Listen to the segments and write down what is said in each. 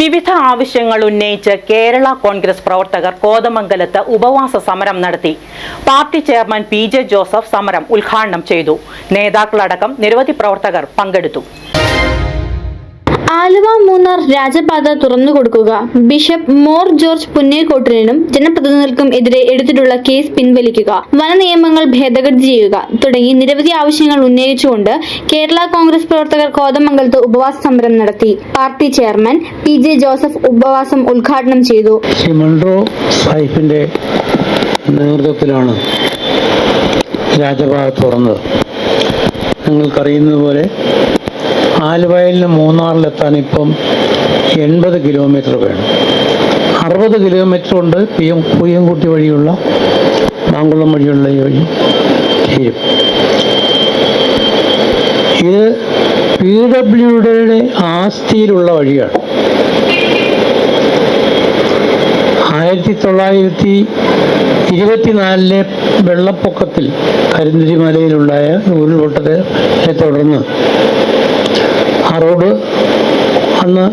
വിവിധ ആവശ്യങ്ങൾ ഉന്നയിച്ച് കേരള കോൺഗ്രസ് പ്രവർത്തകർ കോതമംഗലത്ത് ഉപവാസ സമരം നടത്തി. Party chairman P J Joseph സമരം ഉദ്ഘാടനം ചെയ്തു. നേതാക്കളടക്കം നിരവധി പ്രവർത്തകർ പങ്കെടുത്തു. ആലുവ മൂന്നാർ രാജപാത തുറന്നു കൊടുക്കുക. ബിഷപ്പ് മോർ ജോർജ് പുന്നേക്കോട്ടിനും ജനപ്രതിനിധികൾക്കും എതിരെ എടുത്തിട്ടുള്ള കേസ് പിൻവലിക്കുക. വന നിയമങ്ങൾ ഭേദഗതി ചെയ്യുക തുടങ്ങി നിരവധി ആവശ്യങ്ങൾ ഉന്നയിച്ചുകൊണ്ട് കേരള കോൺഗ്രസ് പ്രവർത്തകർ കോതമംഗലത്ത് ഉപവാസ സമരം നടത്തി. Party chairman P J Joseph ഉപവാസം ഉദ്ഘാടനം ചെയ്തു. സാഹിബിന്റെ നേതൃത്വത്തിലാണ് രാജപാത തുറന്നത്. നിങ്ങൾക്കറിയുന്നത് പോലെ ആലുവയിൽ നിന്ന് മൂന്നാറിലെത്താൻ ഇപ്പം എൺപത് കിലോമീറ്റർ വേണം. അറുപത് കിലോമീറ്റർ കൊണ്ട് പിയം പുയ്യംകുട്ടി വഴിയുള്ള മാങ്കുളം വഴിയുള്ള ഈ വഴി തീരും. ഇത് പി ഡബ്ല്യുഡിയുടെ ആസ്തിയിലുള്ള വഴിയാണ്. ആയിരത്തി തൊള്ളായിരത്തി ഇരുപത്തിനാലിലെ വെള്ളപ്പൊക്കത്തിൽ കരിന്തിരിമലയിലുണ്ടായ ഉരുൾപൊട്ടത്തെ തുടർന്ന് റോഡ് അന്ന്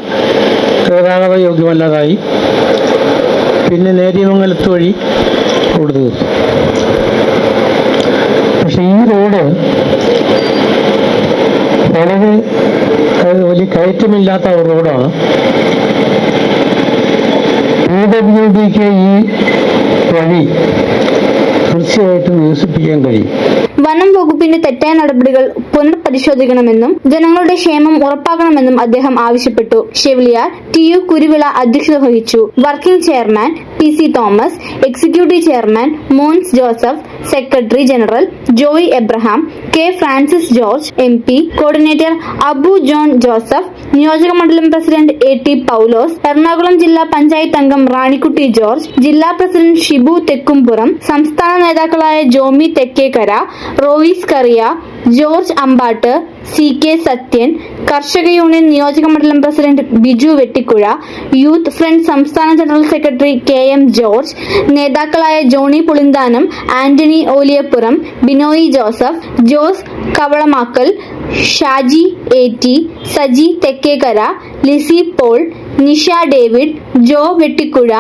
ഗതാഗത യോഗ്യമല്ലാതായി. പിന്നെ നേര്യമംഗലത്ത് വഴി റോഡ് തീർത്തു. പക്ഷെ ഈ റോഡ് വളരെ വലിയ കയറ്റമില്ലാത്ത ഒരു റോഡാണ്. പി ഡബ്ല്യു ഡിക്ക് ഈ വഴി തീർച്ചയായിട്ടും വികസിപ്പിക്കാൻ കഴിയും. വനം വകുപ്പിന്റെ തെറ്റായ നടപടികൾ പുനർപരിശോധിക്കണമെന്നും ജനങ്ങളുടെ ക്ഷേമം ഉറപ്പാക്കണമെന്നും അദ്ദേഹം ആവശ്യപ്പെട്ടു. ഷെവ്ലിയാർ ടി യു കുരുവിള അധ്യക്ഷത വഹിച്ചു. Working chairman P C Thomas executive chairman Mons Joseph secretary general Joy Abraham K Francis George M P coordinator Abu John Joseph നിയോജക മണ്ഡലം president A T Paulose Ernakulam ജില്ലാ പഞ്ചായത്ത് അംഗം റാണിക്കുട്ടി ജോർജ് ജില്ലാ പ്രസിഡന്റ് ഷിബു തെക്കുംപുറം സംസ്ഥാന നേതാക്കളായ ജോമി തെക്കേക്കര റോയിസ് കറിയ ജോർജ് അമ്പാട്ട് സി കെ സത്യൻ കർഷക യൂണിയൻ നിയോജക മണ്ഡലം president Biju Vettikuzha youth front സംസ്ഥാന general secretary K M George നേതാക്കളായ Johny Pulinthanam Antony Oliyappuram Binoy Joseph Jose Kavalamakkal Shaji T Saji Thekkekara Lissy Paul Nisha David Jo Vettikuzha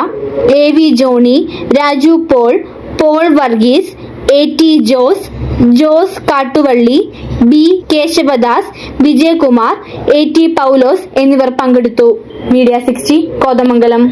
A V Johny Raju Paul Paul Varghese A T Jose Jose Kattuvally B Kesavadas Vijayakumar A T Paulose എന്നിവർ പങ്കെടുത്തു. Media sixty Kothamangalam.